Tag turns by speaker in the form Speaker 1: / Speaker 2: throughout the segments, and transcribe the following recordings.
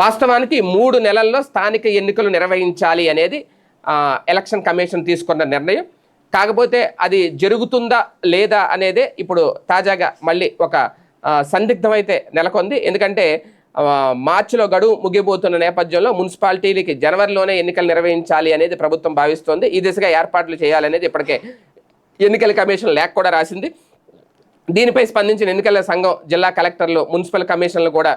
Speaker 1: వాస్తవానికి మూడు నెలల్లో స్థానిక ఎన్నికలు నిర్వహించాలి అనేది ఎలక్షన్ కమిషన్ తీసుకున్న నిర్ణయం. కాకపోతే అది జరుగుతుందా లేదా అనేదే ఇప్పుడు తాజాగా మళ్ళీ ఒక సందిగ్ధమైతే నెలకొంది. ఎందుకంటే మార్చిలో గడువు ముగిపోతున్న నేపథ్యంలో మున్సిపాలిటీలకి జనవరిలోనే ఎన్నికలు నిర్వహించాలి అనేది ప్రభుత్వం భావిస్తోంది. ఈ దిశగా ఏర్పాట్లు చేయాలనేది ఇప్పటికే ఎన్నికల కమిషన్ లేఖ కూడా రాసింది. దీనిపై స్పందించిన ఎన్నికల సంఘం జిల్లా కలెక్టర్లు మున్సిపల్ కమిషన్లు కూడా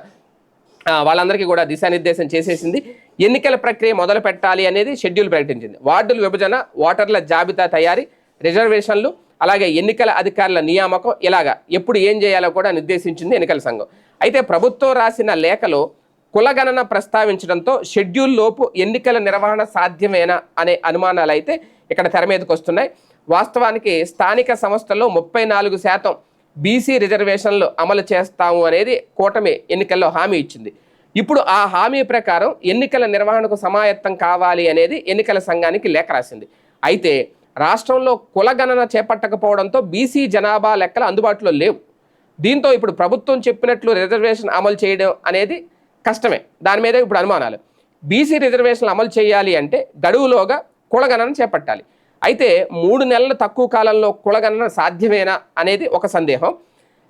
Speaker 1: వాళ్ళందరికీ కూడా దిశానిర్దేశం చేసేసింది. ఎన్నికల ప్రక్రియ మొదలు పెట్టాలి అనేది షెడ్యూల్ ప్రకటించింది. వార్డుల విభజన ఓటర్ల జాబితా తయారీ రిజర్వేషన్లు అలాగే ఎన్నికల అధికారుల నియామకం ఇలాగా ఎప్పుడు ఏం చేయాలో కూడా నిర్దేశించింది ఎన్నికల సంఘం. అయితే ప్రభుత్వం రాసిన లేఖలో కులగణన ప్రస్తావించడంతో షెడ్యూల్ లోపు ఎన్నికల నిర్వహణ సాధ్యమేనా అనే అనుమానాలు అయితే ఇక్కడ తెర మీదకి వస్తున్నాయి. వాస్తవానికి స్థానిక సంస్థల్లో ముప్పై నాలుగు శాతం బీసీ రిజర్వేషన్లు అమలు చేస్తాము అనేది కూటమి ఎన్నికల్లో హామీ ఇచ్చింది. ఇప్పుడు ఆ హామీ ప్రకారం ఎన్నికల నిర్వహణకు సమాయత్తం కావాలి అనేది ఎన్నికల సంఘానికి లేఖ రాసింది. అయితే రాష్ట్రంలో కులగణన చేపట్టకపోవడంతో బీసీ జనాభా లెక్కలు అందుబాటులో లేవు. దీంతో ఇప్పుడు ప్రభుత్వం చెప్పినట్లు రిజర్వేషన్ అమలు చేయడం అనేది కష్టమే. దాని మీద ఇప్పుడు అనుమానాలు. బీసీ రిజర్వేషన్లు అమలు చేయాలి అంటే గడువులోగా కులగణన చేపట్టాలి. అయితే మూడు నెలల తక్కువ కాలంలో కులగణన సాధ్యమేనా అనేది ఒక సందేహం.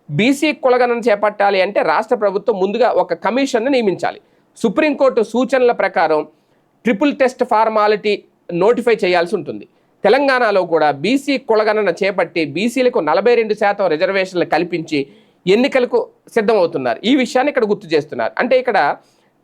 Speaker 1: బీసీ కులగణన చేపట్టాలి అంటే రాష్ట్ర ప్రభుత్వం ముందుగా ఒక కమిషన్ను నియమించాలి. సుప్రీంకోర్టు సూచనల ప్రకారం ట్రిపుల్ టెస్ట్ ఫార్మాలిటీ నోటిఫై చేయాల్సి ఉంటుంది. తెలంగాణలో కూడా బీసీ కులగణన చేపట్టి బీసీలకు నలభై రెండు శాతం రిజర్వేషన్లు కల్పించి ఎన్నికలకు సిద్ధమవుతున్నారు. ఈ విషయాన్ని ఇక్కడ గుర్తు చేస్తున్నారు. అంటే ఇక్కడ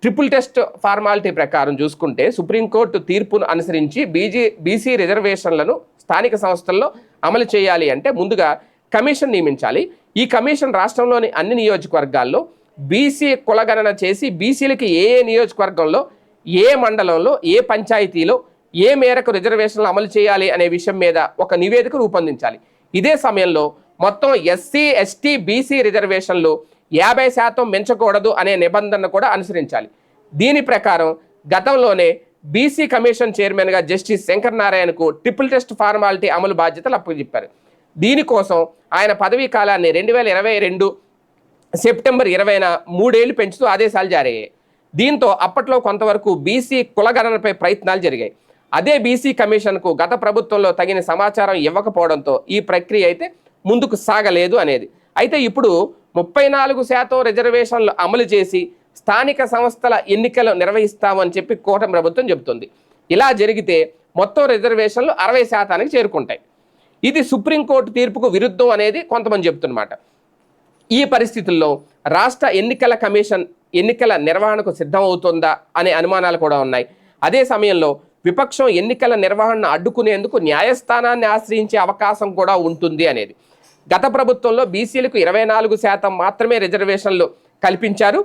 Speaker 1: ట్రిపుల్ టెస్ట్ ఫార్మాలిటీ ప్రకారం చూసుకుంటే సుప్రీంకోర్టు తీర్పును అనుసరించి బీజీ బీసీ రిజర్వేషన్లను స్థానిక సంస్థల్లో అమలు చేయాలి అంటే ముందుగా కమిషన్ నియమించాలి. ఈ కమిషన్ రాష్ట్రంలోని అన్ని నియోజకవర్గాల్లో బీసీ కులగణన చేసి బీసీలకి ఏ ఏ నియోజకవర్గంలో ఏ మండలంలో ఏ పంచాయతీలో ఏ మేరకు రిజర్వేషన్లు అమలు చేయాలి అనే విషయం మీద ఒక నివేదిక రూపొందించాలి. ఇదే సమయంలో మొత్తం ఎస్సీ ఎస్టీ బీసీ రిజర్వేషన్లు యాభై శాతం మించకూడదు అనే నిబంధన కూడా అనుసరించాలి. దీని ప్రకారం గతంలోనే బీసీ కమిషన్ చైర్మన్గా జస్టిస్ శంకర్ నారాయణకు ట్రిపుల్ టెస్ట్ ఫార్మాలిటీ అమలు బాధ్యతలు అప్పచెప్పారు. దీనికోసం ఆయన పదవీ కాలాన్ని రెండు వేల ఇరవై రెండు సెప్టెంబర్ ఇరవైన మూడేళ్ళు పెంచుతూ ఆదేశాలు జారీ అయ్యాయి దీంతో అప్పట్లో కొంతవరకు బీసీ కులగణనపై ప్రయత్నాలు జరిగాయి. అదే బీసీ కమిషన్కు గత ప్రభుత్వంలో తగిన సమాచారం ఇవ్వకపోవడంతో ఈ ప్రక్రియ అయితే ముందుకు సాగలేదు అనేది. అయితే ఇప్పుడు ముప్పై నాలుగు శాతం రిజర్వేషన్లు అమలు చేసి స్థానిక సంస్థల ఎన్నికలు నిర్వహిస్తామని చెప్పి కూటమి ప్రభుత్వం చెబుతుంది. ఇలా జరిగితే మొత్తం రిజర్వేషన్లు అరవై శాతానికి చేరుకుంటాయి. ఇది సుప్రీంకోర్టు తీర్పుకు విరుద్ధం అనేది కొంతమంది చెప్తున్నమాట ఈ పరిస్థితుల్లో రాష్ట్ర ఎన్నికల కమిషన్ ఎన్నికల నిర్వహణకు సిద్ధమవుతుందా అనే అనుమానాలు కూడా ఉన్నాయి. అదే సమయంలో విపక్షం ఎన్నికల నిర్వహణను అడ్డుకునేందుకు న్యాయస్థానాన్ని ఆశ్రయించే అవకాశం కూడా ఉంటుంది అనేది. గత ప్రభుత్వంలో బీసీలకు ఇరవై నాలుగు శాతం మాత్రమే రిజర్వేషన్లు కల్పించారు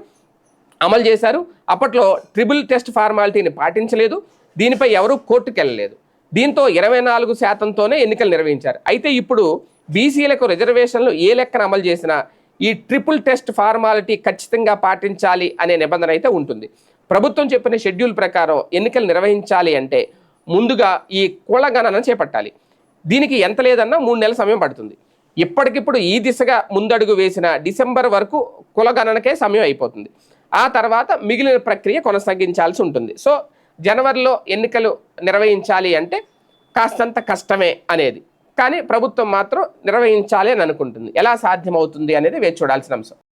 Speaker 1: అమలు చేశారు. అప్పట్లో ట్రిపుల్ టెస్ట్ ఫార్మాలిటీని పాటించలేదు. దీనిపై ఎవరూ కోర్టుకు వెళ్ళలేదు దీంతో ఇరవై నాలుగు శాతంతోనే ఎన్నికలు నిర్వహించారు. అయితే ఇప్పుడు బీసీలకు రిజర్వేషన్లు ఏ లెక్కన అమలు చేసినా ఈ ట్రిపుల్ టెస్ట్ ఫార్మాలిటీ ఖచ్చితంగా పాటించాలి అనే నిబంధన అయితే ఉంటుంది. ప్రభుత్వం చెప్పిన షెడ్యూల్ ప్రకారం ఎన్నికలు నిర్వహించాలి అంటే ముందుగా ఈ కులగణన చేపట్టాలి. దీనికి ఎంత లేదన్నా మూడు నెలల సమయం పడుతుంది. ఇప్పటికిప్పుడు ఈ దిశగా ముందడుగు వేసిన డిసెంబర్ వరకు కులగణనకే సమయం అయిపోతుంది. ఆ తర్వాత మిగిలిన ప్రక్రియ కొనసాగించాల్సి ఉంటుంది. సో జనవరిలో ఎన్నికలు నిర్వహించాలి అంటే కాస్తంత కష్టమే అనేది. కానీ ప్రభుత్వం మాత్రం నిర్వహించాలి అని అనుకుంటుంది. ఎలా సాధ్యమవుతుంది అనేది వేచి చూడాల్సిన అంశం.